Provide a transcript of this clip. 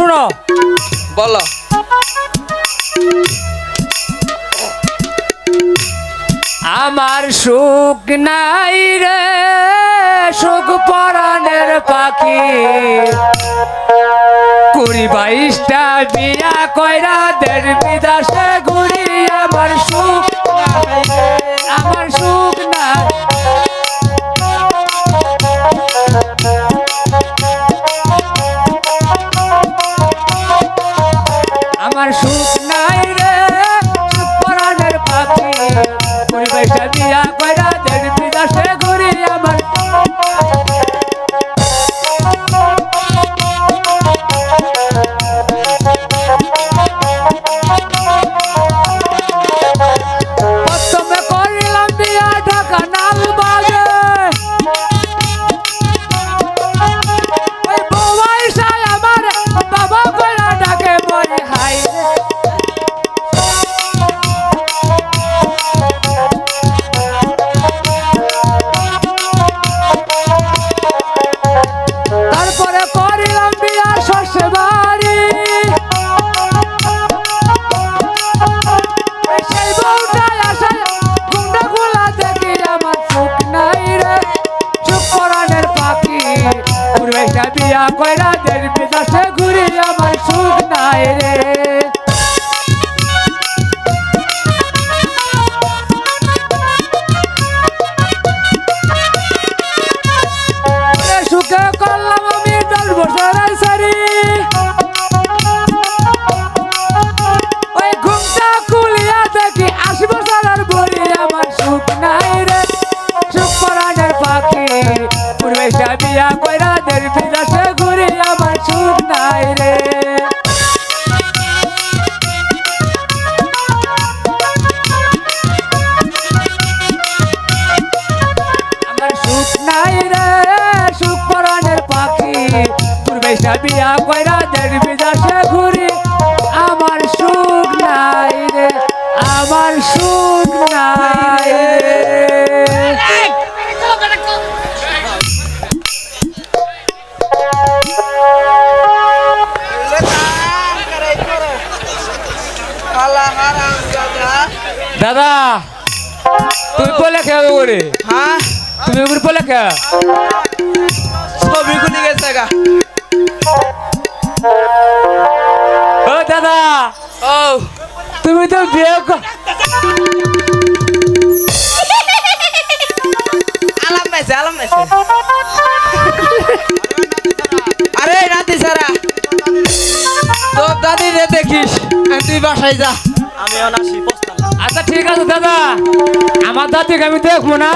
শুনো। বলো। আমার সুখ নাই রে সুখ পরাণের পাখি। কুড়ি বাইশটা বিয়া কয়রা দের বিদাসে ঘুরি। আমার সুখ নাই আমার সুখ নাই। আমার সুখ বিয়া কয়রা দের বিদেশে ঘুরি আমার সুখ নাই রে। সুখে করলাম আমি দশ বছর সারি। রে সুখ পরাণের পাখি পূর্বেশটা বিয়া কইরা দের বিদেশে ঘুরি। আমার সুখ নাই রে, আমার সুখ নাই দাদা তুমি বলে খেয়ে করে। হ্যাঁ? তুমি উপরে বলে কে? ছবি খুলে গেছে গা। ও দাদা ও। তুমি তো বিয়ে আলাম নাইছে আলাম নাইছে আরে নাতি সারা তোর দাদি রে দেখিস তুই বাসায় যা। নাসি আচ্ছা ঠিক আছে দাদা। আমার দাদিকে আমি দেখব না।